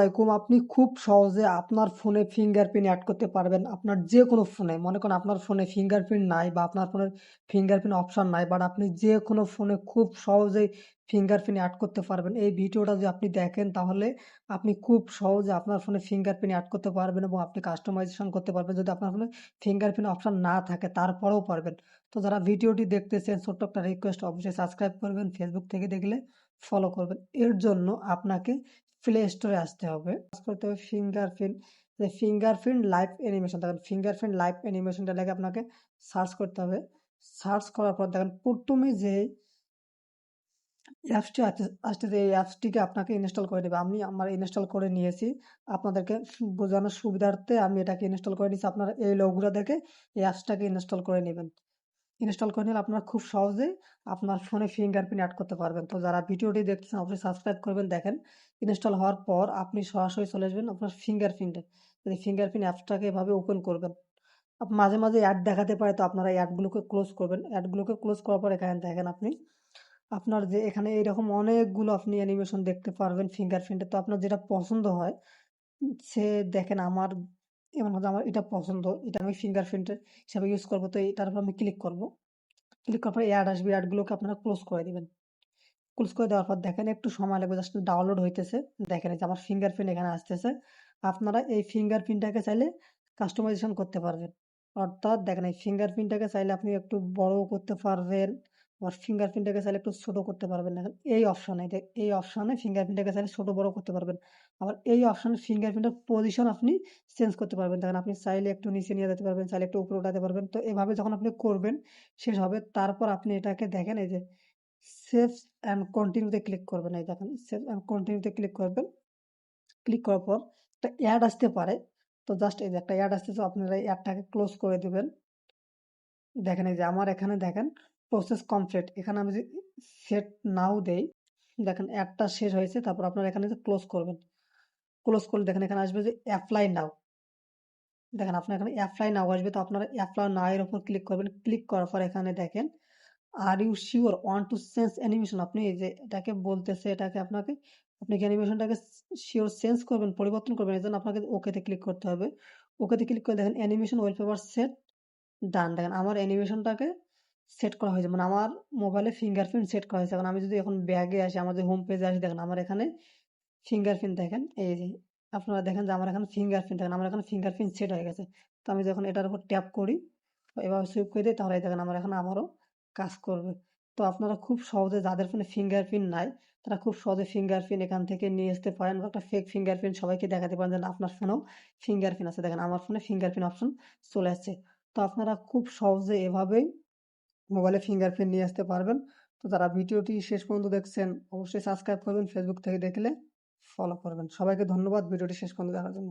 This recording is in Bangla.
আলাইকুম, আপনি খুব সহজে আপনার ফোনে ফিঙ্গারপ্রিন্ট অ্যাড করতে পারবেন। আপনার যে কোনো ফোনে, মনে করেন আপনার ফোনে ফিঙ্গারপ্রিন্ট নাই বা আপনার ফোনের ফিঙ্গারপ্রিন্ট অপশন নাই বাট আপনি যে কোনো ফোনে খুব সহজেই ফিঙ্গারপ্রিন্ট অ্যাড করতে পারবেন। এই ভিডিওটা যদি আপনি দেখেন, তাহলে আপনি খুব সহজে আপনার ফোনে ফিঙ্গারপ্রিন্ট অ্যাড করতে পারবেন এবং আপনি কাস্টমাইজেশন করতে পারবেন। যদি আপনার ফোনে ফিঙ্গারপ্রিন্ট অপশন না থাকে, তারপরেও পারবেন। তো যারা ভিডিওটি দেখতেছেন, ছোট্ট একটা রিকোয়েস্ট অবশ্যই সাবস্ক্রাইব করবেন। ফেসবুক থেকে দেখলে ফলো করবেন। এর জন্য আপনাকে প্লে স্টোরে আসতে হবে। করতে হবে ফিঙ্গারপ্রিন্ট ফিঙ্গারপ্রিন্ট লাইভ অ্যানিমেশন দেখেন ফিঙ্গারপ্রিন্ট লাইভ অ্যানিমেশনটা লেগে আপনাকে সার্চ করতে হবে। সার্চ করার পর দেখেন প্রথমে যে অ্যাপসটি আসতেছে এই অ্যাপসটিকে আপনাকে ইনস্টল করে দেবে। আমি আমার ইনস্টল করে নিয়েছি। আপনাদেরকে বোঝানোর সুবিধার্থে আমি এটাকে ইনস্টল করে নিয়েছি। আপনারা এই লোকগুলো দেখে এই অ্যাপসটাকে ইনস্টল করে নেবেন। ইনস্টল করে নিলে আপনারা খুব সহজে আপনার ফোনে ফিঙ্গারপ্রিন্ট অ্যাড করতে পারবেন। তো যারা ভিডিওটি দেখছেন অবশ্যই সাবস্ক্রাইব করবেন। দেখেন ইনস্টল হওয়ার পর আপনি সরাসরি চলে আসবেন আপনার ফিঙ্গারপ্রিন্টে যদি ফিঙ্গারপ্রিন্ট অ্যাপসটাকে এভাবে ওপেন করবেন মাঝে মাঝে অ্যাড দেখাতে পারে, তো আপনারা অ্যাডগুলোকে ক্লোজ করবেন। অ্যাডগুলোকে ক্লোজ করার পর এখানে দেখেন আপনি, আপনার যে এখানে এইরকম অনেকগুলো আপনি অ্যানিমেশন দেখতে পারবেন ফিঙ্গারপ্রিন্টে তো আপনার যেটা পছন্দ হয়, সে দেখেন আমার এমন হচ্ছে আমার এটা পছন্দ, এটা আমি ফিঙ্গারপ্রিন্টের হিসাবে ইউজ করব। তো এটার উপর আমি ক্লিক করব। ক্লিক করার পর অ্যাড আসবে অ্যাডগুলোকে আপনারা ক্লোজ করে দিবেন। ক্লোজ করে দেওয়ার পর দেখেন একটু সময় লাগবে জাস্ট ডাউনলোড হইতেছে। দেখেন যে আমার ফিঙ্গারপ্রিন্ট এখানে আসতেছে। আপনারা এই ফিঙ্গারপ্রিন্টটাকে চাইলে কাস্টমাইজেশন করতে পারবেন। অর্থাৎ দেখেন এই ফিঙ্গারপ্রিন্টটাকে চাইলে আপনি একটু বড় করতে পারবেন। আবার ফিঙ্গারপ্রিন্টটাকে চাইলে একটু ছোট করতে পারবেন দেখেন এই অপশনে এই অপশনে ফিঙ্গারপ্রিন্টটাকে চাইলে ছোট বড় করতে পারবেন। আবার এই অপশনে ফিঙ্গারপ্রিন্টের পজিশন আপনি চেঞ্জ করতে পারবেন। দেখেন আপনি চাইলে একটু নিচে নিয়ে যেতে পারবেন, চাইলে একটু উপরে উঠাতে পারবেন। তো এভাবে যখন আপনি করবেন, শেষ হবে। তারপর আপনি এটাকে দেখেন, এই যে সেভ অ্যান্ড কন্টিনিউতে ক্লিক করবেন। এই দেখেন সেভ অ্যান্ড কন্টিনিউতে ক্লিক করবেন। ক্লিক করার পর একটা অ্যাড আসতে পারে। তো জাস্ট এই যে একটা অ্যাড আসতেছে, আপনারা এই অ্যাডটাকে ক্লোজ করে দেবেন। দেখেন এই যে আমার এখানে দেখেন প্রসেস কমপ্লিট এখানে আমি যদি সেট নাও দেই, দেখেন অ্যাডটা শেষ হয়েছে, তারপর আপনারা এখানে ক্লোজ করবেন ক্লোজ করলে দেখেন এখানে আসবে যে অ্যাপ্লাই নাও দেখেন আপনার এখানে অ্যাপ্লাই নাও আসবে, তো আপনারা অ্যাপ্লাই নাও এর উপর ক্লিক করবেন। ক্লিক করার পর এখানে দেখেন are you sure want to change animation আপনি যে এটাকে বলতেছে, এটাকে আপনাকে, আপনি কি অ্যানিমেশনটাকে শিওর চেঞ্জ করবেন, পরিবর্তন করবেন, এই জন্য আপনাকে ওকেতে ক্লিক করতে হবে। ওকেতে ক্লিক করে দেখেন অ্যানিমেশন ওয়েলপেপার সেট ডান দেখেন আমার অ্যানিমেশনটাকে সেট করা হয়েছে। মানে আমার মোবাইলে ফিঙ্গারপ্রিন্ট সেট করা হয়েছে। এখন আমি যদি এখন ব্যাগে আসি আমাদের হোম পেজে আসি, দেখেন আমার এখানে ফিঙ্গারপ্রিন্ট দেখেন, এই যে আপনারা দেখেন যে আমার এখানে ফিঙ্গারপ্রিন্ট দেখেন, আমার এখানে ফিঙ্গারপ্রিন্ট সেট হয়ে গেছে। তো আমি যখন এটার উপর ট্যাপ করি এবার সুইপ করে দিই তাহলে দেখেন আমার এখানে আবারও কাজ করবে। তো আপনারা খুব সহজে যাদের ফোনে ফিঙ্গারপ্রিন্ট নাই, তারা খুব সহজে ফিঙ্গারপ্রিন্ট এখান থেকে নিয়ে আসতে পারেন বা একটা ফেক ফিঙ্গারপ্রিন্ট সবাইকে দেখাতে পারেন যেন আপনার ফোনেও ফিঙ্গারপ্রিন্ট আছে। দেখেন আমার ফোনে ফিঙ্গারপ্রিন্ট অপশন চলে আসছে। তো আপনারা খুব সহজে এভাবেই মোবাইলে ফিঙ্গারপ্রিন্ট নিয়ে আসতে পারবেন। তো তারা ভিডিওটি শেষ পর্যন্ত দেখছেন, অবশ্যই সাবস্ক্রাইব করবেন ফেসবুক থেকে দেখলে ফলো করবেন। সবাইকে ধন্যবাদ, ভিডিওটি শেষ পর্যন্ত দেখার জন্য।